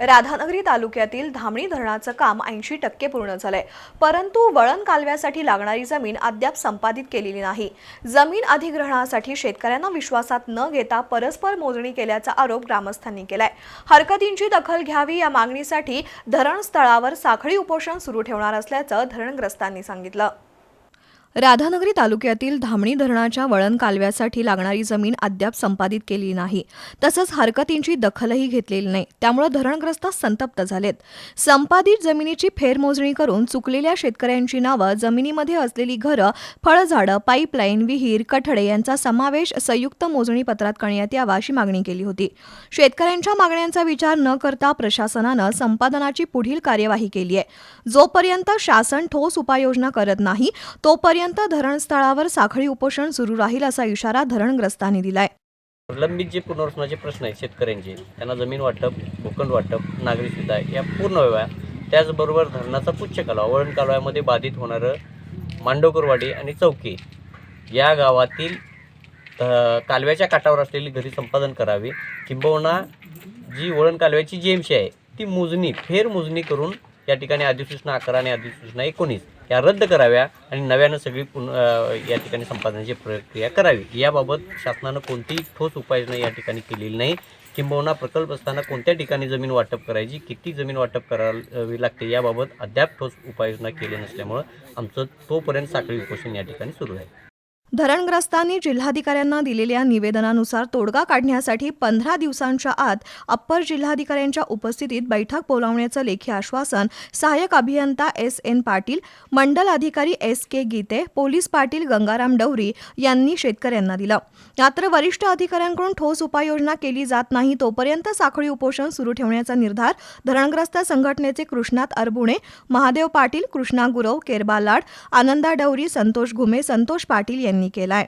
राधानगरी तालुक्यातील धामणी धरणाचं काम ऐंशी टक्के पूर्ण झालंय. परंतु वळण कालव्यासाठी लागणारी जमीन अद्याप संपादित केलेली नाही. जमीन अधिग्रहणासाठी शेतकऱ्यांना विश्वासात न घेता परस्पर मोजणी केल्याचा आरोप ग्रामस्थांनी केलाय. हरकतींची दखल घ्यावी या मागणीसाठी धरणस्थळावर साखळी उपोषण सुरू ठेवणार असल्याचं धरणग्रस्तांनी सांगितलं. राधानगरी तालुक्यातील धामणी धरणाच्या वळण कालव्यासाठी लागणारी जमीन अद्याप संपादित केली नाही. तसंच हरकतींची दखलही घेतलेली नाही. त्यामुळे धरणग्रस्त संतप्त झालेत. संपादित जमिनीची फेरमोजणी करून चुकलेल्या शेतकऱ्यांची नावं जमिनीमध्ये असलेली घरं फळझाडं पाईपलाईन विहीर कठडे यांचा समावेश संयुक्त मोजणी पत्रात करण्यात यावा अशी मागणी केली होती. शेतकऱ्यांच्या मागण्यांचा विचार न करता प्रशासनानं संपादनाची पुढील कार्यवाही केली आहे. जोपर्यंत शासन ठोस उपाययोजना करत नाही तोपर्यंत धरणस्थळावर साखळी उपोषण सुरू राहील असा इशारा धरणग्रस्तांनी दिलाय. प्रलंबित जे पुनर्वसनाचे प्रश्न आहेत शेतकऱ्यांचे त्यांना जमीन वाटप भूखंड वाटप नागरी सुविधा या पूर्ण व्हाव्या त्याचबरोबर धरणाचा पुच्छ कालवा वळण कालव्यामध्ये बाधित होणारं मांडोकरवाडी आणि चौकी या गावातील कालव्याच्या काठावर असलेली घरी संपादन करावी. किंबहुना जी वळण कालव्याची जी एमशी आहे ती मोजणी फेर मोजणी करून या ठिकाणी अधिसूचना अकरा आणि अधिसूचना एकोणीस या रद्द कराव्या आणि नव्यानं सगळी पुन या ठिकाणी संपादनाची प्रक्रिया करावी. याबाबत शासनानं कोणतीही ठोस उपाययोजना या ठिकाणी केलेली नाही. किंबहुना प्रकल्प असताना कोणत्या ठिकाणी जमीन वाटप करायची किती जमीन वाटप करावी लागते याबाबत अद्याप ठोस उपाययोजना केली नसल्यामुळं आमचं तोपर्यंत साखळी उपोषण या ठिकाणी सुरू आहे. धरणग्रस्तांनी जिल्हाधिकाऱ्यांना दिलेल्या निवेदनानुसार तोडगा काढण्यासाठी पंधरा दिवसांच्या आत अप्पर जिल्हाधिकाऱ्यांच्या उपस्थितीत बैठक बोलावण्याचं लेखी आश्वासन सहाय्यक अभियंता एस एन पाटील मंडल अधिकारी S K Gite police Patil Gangaram Dawari यांनी शेतकऱ्यांना दिलं. मात्र वरिष्ठ अधिकाऱ्यांकडून ठोस उपाययोजना केली जात नाही तोपर्यंत साखळी उपोषण सुरू ठेवण्याचा निर्धार धरणग्रस्त संघटनेचे कृष्णात अरबुणे महादेव पाटील कृष्णा गुरव केरबा लाड आनंदा डवरी संतोष घुमे संतोष पाटील यांनी केलाय